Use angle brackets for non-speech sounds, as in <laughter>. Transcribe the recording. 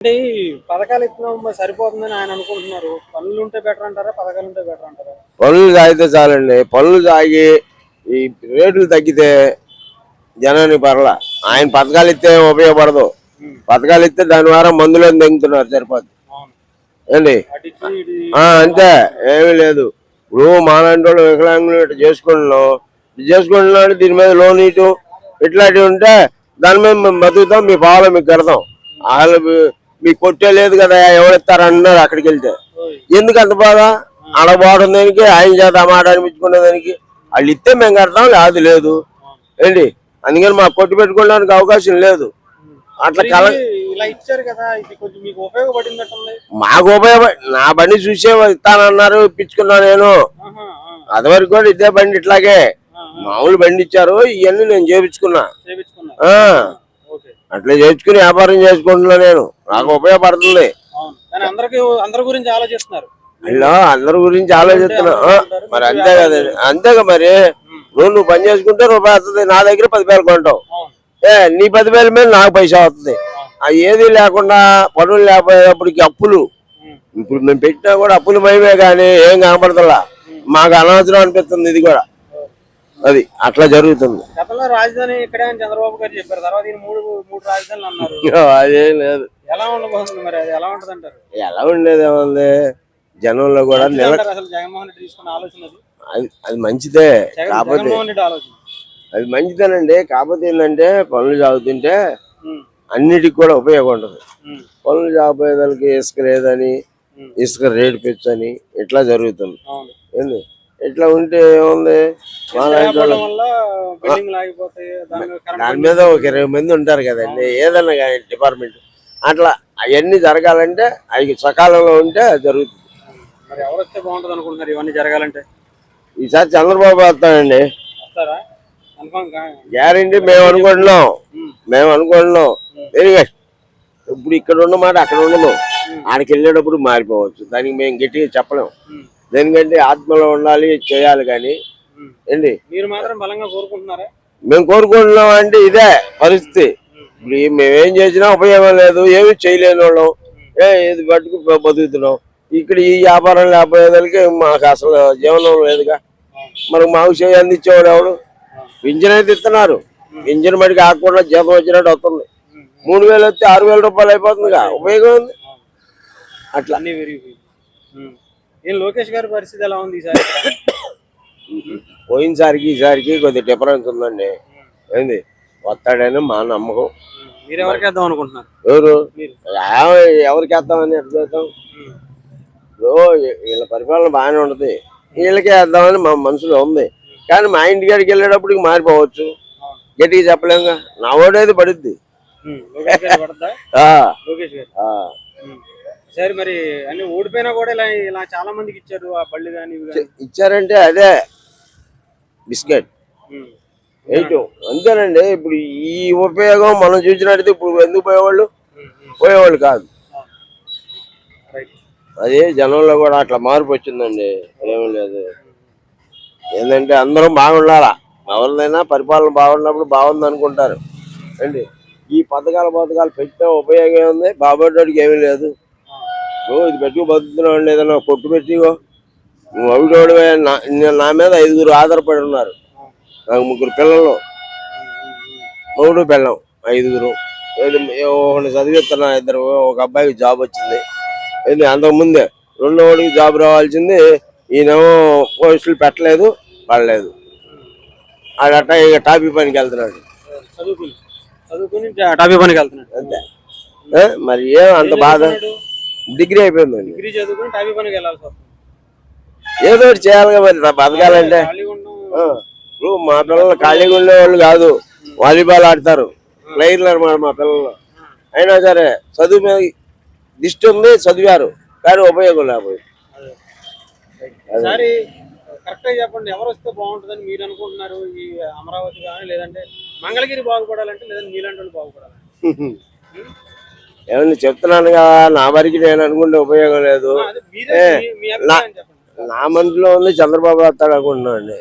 అంటే ఈ పథకాలు ఇస్తున్నాం సరిపోతుందని ఆయన అనుకుంటున్నారు. పనులు ఉంటే బెటర్ అంటారా? పథకాలు ఉంటే బెటర్ అంటారా? పనులు తాగితే చాలండి. పనులు తాగి ఈ రేట్లు తగ్గితే జనానికి పర్లా. ఆయన పథకాలు ఇస్తే ఉపయోగపడదు. పథకాలు ఇస్తే దాని ద్వారా మందులు తెంగుతున్నారు సరిపోద్ది అవును. ఏంటి? అంతే. ఏమీ లేదు. ఇప్పుడు మాలాంటి వికలాంగులు ఇట్లా చేసుకుంటున్నాం. చేసుకుంటున్నాడు దీని మీద లోన్ ఇటు ఇట్లాంటివి ఉంటే దాని మీద బతుకుతాం మీ పావులో మీకు కడతాం. వాళ్ళు మీ- మీకు కొట్టే లేదు కదా ఎవరిస్తారు అన్నారు అక్కడికి వెళ్తే. ఎందుకు అంత బాధ? ఆడ పోవడం దానికి ఆయన చేత మాట అనిపించుకునే దానికి. వాళ్ళు ఇస్తే మేము కడతాం లేదు లేదు. ఏంటి? అందుకని మాకు కొట్టు పెట్టుకోవడానికి అవకాశం లేదు. అట్లా కల మీకు ఉపయోగపడి నా బండి చూసే ఇస్తానన్నారు ఇప్పించుకున్నా నేను. అదివరకు కూడా ఇదే బండి ఇట్లాగే. మామూలు బండి ఇచ్చారు ఇవన్నీ నేను చేపించుకున్నా. అట్లా చేయించుకుని వ్యాపారం చేసుకుంటున్నా నేను. నాకు ఉపయోగపడుతుంది. అందరి గురించి ఆలోచిస్తున్నారు. ఇలా అందరి గురించి ఆలోచిస్తున్నా. మరి అంతే కదండి అంతేగా మరి. నువ్వు నువ్వు పని చేసుకుంటే రూపాయి వస్తుంది నా దగ్గర పదివేలు కొంటావు. ఏ నీ పదివేల మీద నాకు పైసా వస్తుంది. ఆ ఏది లేకుండా పనులు లేకపోయేటప్పటికి అప్పులు. ఇప్పుడు మేము పెట్టినా కూడా అప్పులు మయమే కానీ ఏం కనపడతలా. మాకు అనవసరం అనిపిస్తుంది ఇది కూడా. అది అట్లా జరుగుతుంది. గతంలో రాజధాని ఇక్కడే అని చంద్రబాబు గారు చెప్పారు. తర్వాత ఈయన మూడు మూడు రాజధానులు అన్నారు. <laughs> అదేం లేదు. ఎలా ఉండబోతుంది మరి అది? ఎలా ఉంటది అంటారు ఎలా ఉండేది ఏముంది? జనంలో కూడా నిల అసలు జగన్మోహన్ రెడ్డి తీసుకున్న ఆలోచన అది. అది అది మంచిదే. జగన్ కాకపోతే జగన్మోహన్ రెడ్డి ఆలోచన. అది మంచిదేనండి. కాకపోతే ఏంటంటే పనులు సాగుతుంటే ఉమ్, అన్నిటికి కూడా ఉపయోగం ఉంటుంది ఉమ్, పనులు సాగుపోయేదానికి ఇసుక లేదని ఉమ్. ఇసుక రేటు పెంచని ఇట్లా జరుగుతుంది. అవును. ఏంది? ఇట్లా ఉంటే ఏముంది? దాని మీద ఒక ఇరవై మంది ఉంటారు కదండి. ఏదన్నా కానీ డిపార్ట్మెంట్. అట్లా అవన్నీ జరగాలంటే అవి సకాలంలో ఉంటే అది జరుగుతుంది. మరి ఎవరు వస్తే బాగుంటది అనుకుంటున్నారు? ఇవన్నీ జరగాలంటే. ఈసారి చంద్రబాబు గా గ్యారంటీ మేము అనుకుంటున్నాం. మేము అనుకుంటున్నాం. Anyway, ఇప్పుడు ఇక్కడ ఉన్న మాట అక్కడ ఉండదు. ఆడికి వెళ్ళేటప్పుడు మారిపోవచ్చు. దానికి మేము గట్టిగా చెప్పలేము దేనికంటే ఆత్మలో ఉండాలి చేయాలి కానీ. ఏంటి? మీరు మాత్రం బలంగా కోరుకుంటున్నారా? మేము కోరుకుంటున్నాం అంటే ఇదే పరిస్థితి. ఇప్పుడు మేమేం చేసినా ఉపయోగం లేదు ఏమి చేయలేని వాళ్ళం. ఏ ఇది పట్టుకు బతుకుతున్నాం. ఇక్కడ ఈ వ్యాపారం లేకపోయేదానికి మాకు అసలు జీవనం లేదుగా. మనకు మాకు చేయి అందించేవాడు ఎవడు? పింఛన్ అయితే ఇస్తున్నారు పింఛన్ మడికి ఆకుండా జీతం వచ్చినట్టు వస్తుంది. మూడు వేలు వస్తే ఆరు వేల రూపాయలు అయిపోతుందిగా. ఉపయోగం ఉంది? అట్లా. ఏం లోకేష్ గారి పరిస్థితి ఎలా ఉంది ఈసారి? పోయినసారికి ఈసారికి కొద్ది డిఫరెన్స్ ఉందండి. ఏంది? వస్తాడని మా నమ్మకం. మీరు ఎవరికి వేద్దాం అనుకుంటున్నారు? ఎవరు? ఎవరికి వేద్దామని ఎట్లా చేద్దాం. ఇప్పుడు వీళ్ళ పరిపాలన బాగానే ఉంటది. వీళ్ళకే వేద్దామని మా మనసులో ఉంది. కానీ మా ఇంటికాడికి వెళ్ళేటప్పటికి మారిపోవచ్చు. గట్టిగా చెప్పలేంగా? నా ఓడేది పడుద్ది. సరే మరి అన్ని ఓడిపోయినా కూడా ఇలా ఇలా చాలా మందికి ఇచ్చారు ఆ బళ్ళు కానీ ఇచ్చారంటే అదే బిస్కెట్. ఎయిట్ అంతేనండి. ఇప్పుడు ఈ ఉపయోగం మనం చూసినట్టయితే ఇప్పుడు ఎందుకు పోయేవాళ్ళు? పోయేవాళ్ళు కాదు. అదే జనంలో కూడా అట్లా మార్పు వచ్చిందండి. ఏమీ లేదు. ఏంటంటే అందరం బాగుండాలా? ఎవరిదైనా పరిపాలన బాగున్నప్పుడు బాగుంది అనుకుంటారు అండి ఈ పథకాల పథకాలు పెట్టిన ఉపయోగం ఉంది బాబోడికి ఏమీ లేదు. ఓ ఇది పెట్టుకు బతుకుతున్నావు లేదన్నా కొట్టు పెట్టిగో నువ్వు అవిడోడు నా మీద ఐదుగురు ఆధారపడి ఉన్నారు. నాకు ముగ్గురు పిల్లలు. మూడు పిల్లం ఐదుగురు. ఒకటి చదివిస్తున్నా ఇద్దరు ఒక అబ్బాయికి జాబ్ వచ్చింది. ఏంది అంతకుముందే రెండో వాడికి జాబ్ రావాల్సింది. ఈయనేమో పోస్టులు పెట్టలేదు పడలేదు. ఆడట ఇక టాపీ పనికి వెళ్తున్నాడు. చదువుకుని చదువుకుని టాపీ పనికి వెళ్తున్నాడు. అంతే? మరి ఏం అంత బాధ? డిగ్రీ అయిపోయిందండి. డిగ్రీ చదువుకుని టాపీ పనికి వెళ్ళాల్సి వస్తుంది. ఏదో ఒకటి చేయాలిగా మరి బతకాలంటే. ఇప్పుడు మా పిల్లలు ఖాళీగా ఉండేవాళ్ళు కాదు. వాలీబాల్ ఆడతారు. ప్లేయర్లు అనమాట మా పిల్లలు. అయినా సరే చదువు మీద దిష్టి ఉంది చదివారు. కానీ ఉపయోగం లేకపోయింది. ఈసారి కరెక్ట్గా చెప్పండి ఎవరు వస్తే బాగుంటుందని మీరు అనుకుంటున్నారు? ఈ అమరావతి కానీ లేదంటే మంగళగిరి బాగుపడాలంటే లేదంటే మీలాంటి వాళ్ళు బాగుపడాలి <laughs> ఏమన్నా చెప్తున్నాను కదా నా వరకు నేను అనుకుంటే ఉపయోగం లేదు. నా మనసులో ఉంది చంద్రబాబు వస్తాడు అనుకుంటున్నాను అండి